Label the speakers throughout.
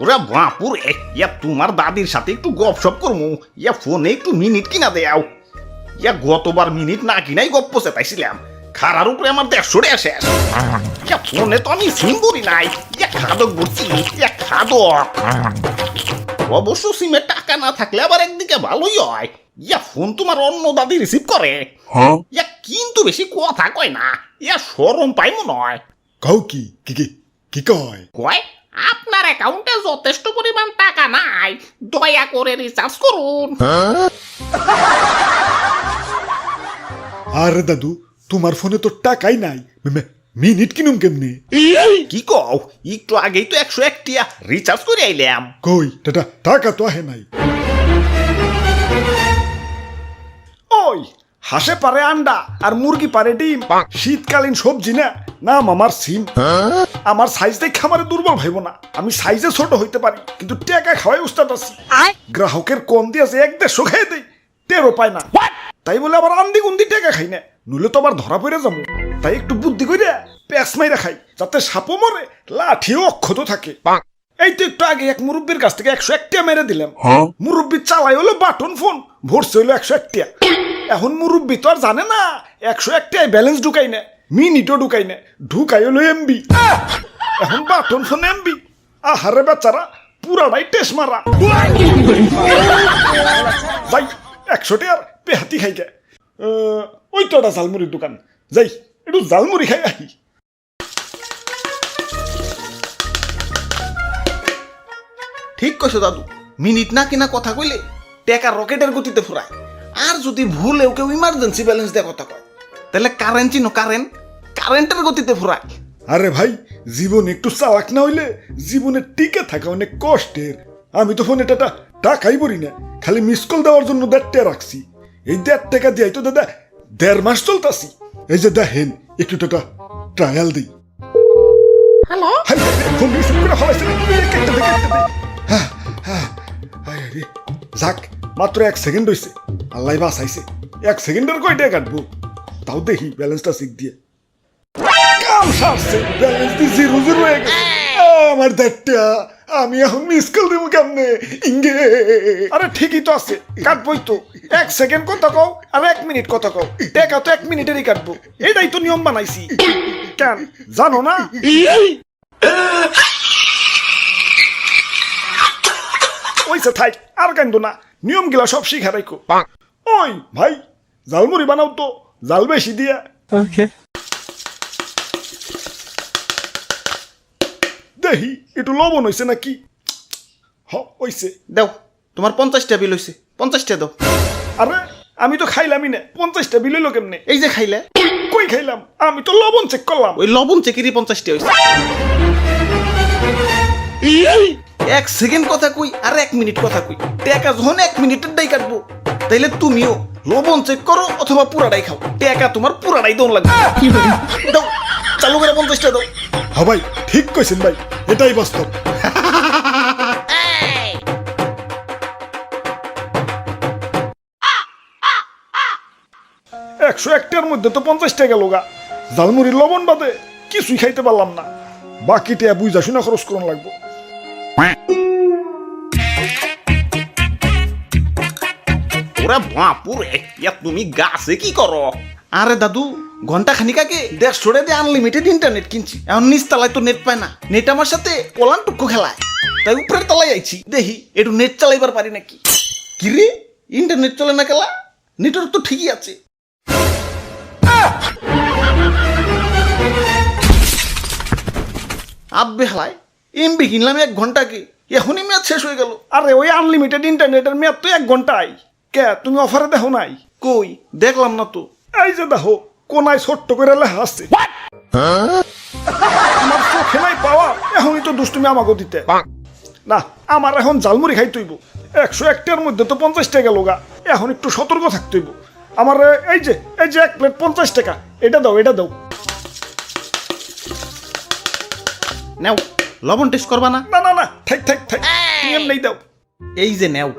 Speaker 1: ওরা বাপুরে ইয়া তোমার দাদির সাথে একটু গপসপ করমু। ইয়া ফোনে একটু মিনিট কিনা দেও ইয়া গতবার মিনিট না কিনাই গপ্প চেতাইছিলাম খারার উপরে আমার দেড়শো টাকা শেষ। ইয়া ফোনে তো আমি সিম করি নাই। ইয়া খাদক বলছি ইয়া খাদক। অবশ্য সিমে টাকা না থাকলে আবার একদিকে ভালোই হয়। ইয়া ফোন তোমার অন্য দাদি রিসিভ করে। ইয়া কিন্তু বেশি কথা কয় না। ইয়া সরম পাই মনে হয়
Speaker 2: কও কি? কি কি? কি কয়?
Speaker 1: কয়? আপনার অ্যাকাউন্টে যথেষ্ট পরিমাণ টাকা নাই দয়া করে রিচার্জ করুন।
Speaker 2: আরে দাদু তোমার ফোনে তো টাকাই নাই। মে- মে- মিনিট কিনুম কেমনে?
Speaker 1: কি কও? একটু আগেই তো একশো একটিয়া রিচার্জ করে আইলাম।
Speaker 2: কই? টাটা টাকা তো আহে নাই।
Speaker 3: ওই হাসে পারে আন্ডা আর মুরগি পারে ডিম। শীতকালীন সবজি না? নাম আমার সিম। আমার সাইজ দেখে আমার দুর্বল ভাইব না। আমি সাইজে ছোট হইতে পারি কিন্তু টাকা খাওয়াই উস্তাদ আছি। গ্রাহকের কম দিয়ে আছে এক দেড়শো খেয়ে দেই টেরও পায় না। তাই বলে আবার আন্দি গুন্দি টাকা খাই না। নইলে তো আবার ধরা পড়ে যাব। তাই একটু বুদ্ধি করে প্যাঁচ মাইরা খাই যাতে সাপও মরে লাঠিও অক্ষত থাকে। এই তো একটু আগে এক মুরব্বীর কাছ থেকে একশো একটিয়া মেরে দিলাম। মুরব্বী চালাই হলো বাটন ফোন ভরছে হলো একশো একটিয়া। এখন মুরব্বী তো আর জানে না একশো একটিয়ায় ব্যালেন্স ঢুকাই না। মিনিটও ঢুকাই না ঢুকাই হলো এমবি এখন বাটন ফোন এমবি আহারে বেচারা, পুরাটাই টেস মারা। যাই, একশো টিয়ার পেহাতি খাই ওই তো একটা ঝালমুড়ির দোকান। যাই, একটু ঝালমুড়ি খাই আহি।
Speaker 1: ঠিক কইছো দাদু, মিনিট না কিনা কথা কইলে টেকা রকেটের গতিতে ফুরায়। আর যদি ভুলেও কেউ ইমার্জেন্সি ব্যালেন্স দিয়ে কথা কয়, তাহলে কারেন্ট চিনো কারেন্ট কারেন্টের গতিতে ফুরায়
Speaker 2: আরে ভাই জীবন একটু চালাক না হইলে জীবনে টিকে থাকা অনেক কষ্টের। আমি তো ফোনে টাটা টাকাই বলি না খালি মিস কল দেওয়ার জন্য দেড়টা রাখছি। এই দেড় টাকা দিয়ে তো দাদা দেড় মাস চলতাছি। এই যে দেখেন একটু টাটা ট্রায়াল দিই।
Speaker 1: হ্যালো?
Speaker 2: ফোন রিসিভ করে ফেলাইছে রে। দে, কেটে দে। হ্যাঁ, হ্যাঁ, হাই যাক মাত্র এক সেকেন্ড হইছে। আল্লাহ বাঁচাইছে। এক সেকেন্ডের কয়টা কাটবো? তাও দেখি ব্যালেন্সটা শিখ দিয়ে। কাম সারছে। ব্যালেন্স দিয়ে জিরো জিরো হয়ে গেছে। আমার দেড়টা আমি এখন মিস কল দেবো কেমনে? ইঙ্গে।
Speaker 3: আরে ঠিকই তো আছে কাটবই তো। এক সেকেন্ড কথা কও আর এক মিনিট কথা কও। টাকা তো এক মিনিটেরই কাটবো। এটাই তো নিয়ম বানাইছি। কেন জানো না? ওইসে থাই আর কান্দো না। নিয়ম গিলা সব শিখা রাখো ওই ভাই জালমুড়ি বানাও তো জাল বেশি দিয়া। দেখি একটু লবণ হইছে নাকি? হ হইছে
Speaker 1: দেও তোমার পঞ্চাশটা বিল হয়েছে পঞ্চাশটা দাও।
Speaker 3: আরে আমি তো খাইলামই না? পঞ্চাশটা বিল হইল কেমনে?
Speaker 1: এই যে খাইলে।
Speaker 3: কই খাইলাম? আমি তো লবণ চেক করলাম।
Speaker 1: ওই লবণ চেকেরই পঞ্চাশটা হয়েছে এক সেকেন্ড কথা কই আর এক মিনিট কথা কই। টাকা যখন এক মিনিটের দাই কাটবো তাইলে তুমিও লবণ চেক করো অথবা পুরাটাই খাও। টাকা তোমার পুরাটাই দন লাগবে। দাও চালু করে পঞ্চাশটা দাও।
Speaker 2: হ্যাঁ ভাই ঠিক কইছেন ভাই। এটাই বাস্তব।
Speaker 3: একশো একটার মধ্যে তো পঞ্চাশ টাকা লোগা জালমুড়ির লবণ বাদে কিছুই খাইতে পারলাম না। বাকিটা বুঝা শুনে খরচ করুন লাগবো।
Speaker 1: ওরা বাপুরে তুমি গাছে কি করো? আরে দাদু ঘণ্টা খানিক আগে দেড়শো টাকা আনলিমিটেড ইন্টারনেট কিনছি। এখন নিচ তালায় তো নেট পায় না। নেট আমার সাথে কলান টুকু খেলায়। তাই উপরের তলায় আইছি দেখি একটু নেট চালাইবার পারি নাকি? কি রে? ইন্টারনেট চলে না খেলা? নেটওয়ার্ক তো ঠিকই আছে। আব্বে হালায় এমবি কিনলাম এক ঘন্টাকে। এখনই ম্যাচ শেষ হয়ে গেল।
Speaker 3: আরে ওই আনলিমিটেড ইন্টারনেটের মেয়াদ তো এক ঘন্টাই কে তুমি অফারে দেখো নাই?
Speaker 1: কই? দেখলাম না তো।
Speaker 3: এই যে দেখো কোনায় ছোট্ট করে লেখা আছে। আমার চোখে নাই পাওয়া এখনই তো দুষ্টুমি আমাকে দিতে। না আমার এখন জালমুড়ি খাই তৈব একশো একটার মধ্যে তো পঞ্চাশ টাকা লোগা এখন একটু সতর্ক থাকতে হইব। আমার এই যে এই যে এক প্লেট পঞ্চাশ টাকা এটা দাও এটা দাও।
Speaker 1: নেও লবণ টেস্ট করবা না?
Speaker 3: না না না থাক থাক থাক তুমি এমনি দাও।
Speaker 1: এই যে নেও।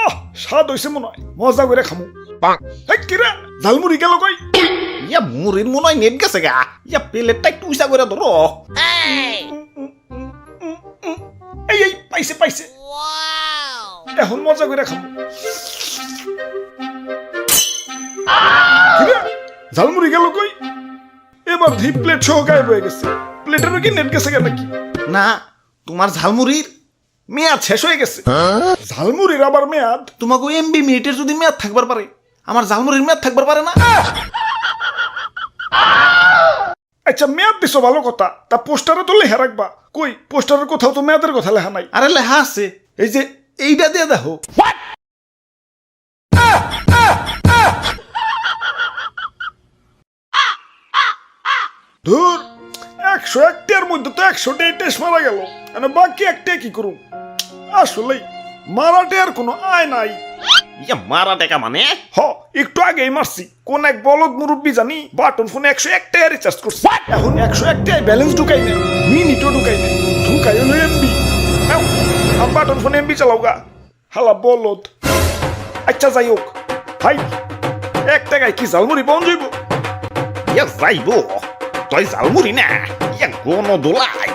Speaker 3: আহ স্বাদ হইছে মনে হয় মজা করে খামু। এই কিরা ঝালমুড়ি গেল কই?
Speaker 1: ইয়া মুড়ির মনে হয় নেট গেছে গা। ইয়া প্লেটটা একটু উঁচা করে ধরো।
Speaker 3: এই! এই পাইছে পাইছে। এখন মজা করে খাব। ঝালমুড়ি গেল কই? এবার ধি প্লেট সহ গায়েব হয়ে গেছে। প্লেটের কি নেট গেছে নাকি?
Speaker 1: না তোমার ঝালমুড়ির মেয়াদ শেষ হয়ে গেছে।
Speaker 3: ঝালমুড়ির আবার মেয়াদ?
Speaker 1: তোমাকে এমবি মিনিটের যদি মেয়াদ থাকবার পারে আমার ঝালমুড়ির মেয়াদ থাকবার পারে না।
Speaker 3: আচ্ছা মেয়াদ দিছো ভালো কথা। তা পোস্টারে তো লেখা রাখবা। কই, পোস্টারের কোথাও তো মেয়াদের কথা লেখা নাই।
Speaker 1: আরে লেহা আছে।
Speaker 3: এই যে এইটা দিয়ে দেখো। ধুর, একশো একটার মধ্যে তো একশোটাই টেস্ট মারা গেল। বাকি একটা কি করুন আসলে মারাটে আর কোনো আয় নাই।
Speaker 1: ইয়া মারা টাকা মানে?
Speaker 3: হ একটু আগেই মারছি। কোন এক বলদ মুরব্বী জানি বাটন ফোনে একশো এক টাকা রিচার্জ করছি এখন একশো এক টাকায় ব্যালেন্স ঢুকাই নেই মিনিটও ঢুকাই নেই ঢুকাই হলো এমবি আমার বাটন ফোনে এমবি চালাও গা। হালা বলদ। আচ্ছা যাই হোক। ভাই এক টাকায় কি জালমুড়ি পাওয়া যাইব?
Speaker 1: ইয়া যাইব। তই ঝালমুড়ি না ইয়া গণ দোলাই